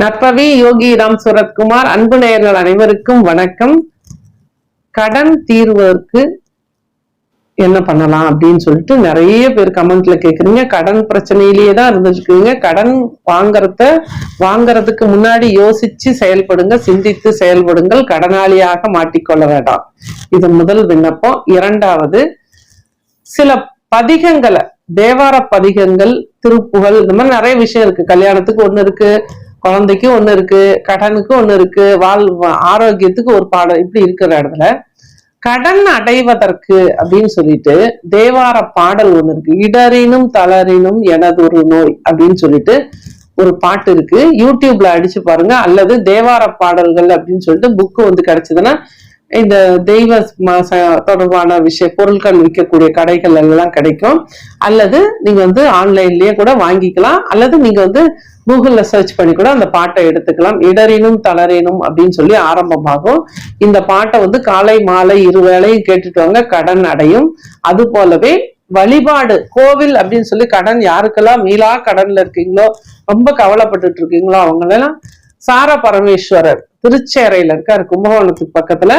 நற்பவி யோகி ராம் சுரத்குமார் அன்பு நேயர்கள் அனைவருக்கும் வணக்கம். கடன் தீர்வதற்கு என்ன பண்ணலாம் அப்படின்னு சொல்லிட்டு நிறைய பேர் கமெண்ட்ல கேக்குறீங்க. கடன் பிரச்சனையிலேயே தான் இருந்துருக்கீங்க கடன் வாங்குறத வாங்குறதுக்கு முன்னாடி யோசிச்சு செயல்படுங்க சிந்தித்து செயல்படுங்கள். கடனாளியாக மாட்டிக்கொள்ள வேண்டாம். இது முதல் விண்ணப்பம். இரண்டாவது சில பதிகங்களை தேவார பதிகங்கள் திருப்புகள் இந்த மாதிரி நிறைய விஷயம் இருக்கு. கல்யாணத்துக்கு ஒண்ணு இருக்கு. குழந்தைக்கு ஒன்று இருக்கு கடனுக்கு ஒன்று இருக்கு வாழ் ஆரோக்கியத்துக்கு ஒரு பாடம் இப்படி இருக்கிற இடத்துல கடன் அடைவதற்கு அப்படின்னு சொல்லிட்டு தேவார பாடல் ஒன்று இருக்கு. இடரினும் தளரினும் எனது ஒரு நோய் அப்படின்னு சொல்லிட்டு ஒரு பாட்டு இருக்கு. யூடியூப்ல அடிச்சு பாருங்க. அல்லது தேவார பாடல்கள் அப்படின்னு சொல்லிட்டு புக்கு வந்து கிடைச்சதுன்னா இந்த தெய்வ ம- தொடர்பான விஷய பொருட்கள் விற்கக்கூடிய கடைகள் எல்லாம் கிடைக்கும். அல்லது நீங்க வந்து ஆன்லைன்லயே கூட வாங்கிக்கலாம். அல்லது நீங்க வந்து கூகுள்ல சர்ச் பண்ணி கூட அந்த பாட்டை எடுத்துக்கலாம். இடரினும் தளரினும் அப்படின்னு சொல்லி ஆரம்பமாகும். இந்த பாட்டை வந்து காலை மாலை இருவேளையும் கேட்டுட்டு வாங்க. கடன் அடையும். அது போலவே வழிபாடு கோவில் அப்படின்னு சொல்லி கடன் யாருக்கெல்லாம் மீளா கடன்ல இருக்கீங்களோ ரொம்ப கவலைப்பட்டுட்டு இருக்கீங்களோ அவங்களெல்லாம் சார பரமேஸ்வரர். திருச்சேரையில இருக்காரு கும்பகோணத்துக்கு பக்கத்துல.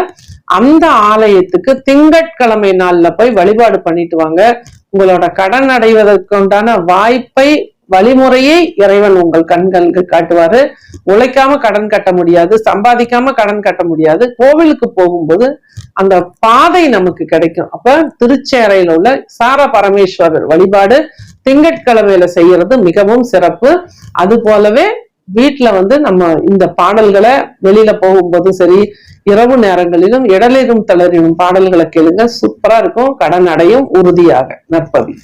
அந்த ஆலயத்துக்கு திங்கட்கிழமை நாள்ல போய் வழிபாடு பண்ணிட்டு வாங்க. உங்களோட கடன் அடைவதற்கு உண்டான வாய்ப்பை வழிமுறையை இறைவன் உங்கள் கண்களுக்கு காட்டுவாரு. உழைக்காம கடன் கட்ட முடியாது சம்பாதிக்காம கடன் கட்ட முடியாது. கோவிலுக்கு போகும்போது அந்த பாதை நமக்கு கிடைக்கும். அப்ப திருச்சேரையில உள்ள சார பரமேஸ்வரர் வழிபாடு திங்கட்கிழமையில செய்யறது மிகவும் சிறப்பு. அது போலவே வீட்டுல வந்து நம்ம இந்த பாடல்களை வெளியில போகும்போதும் சரி இரவு நேரங்களிலும் இடலிலும் தளரினும் பாடல்களை கேளுங்க. சூப்பரா இருக்கும். கடன் அடையும் உறுதியாக. நற்பவி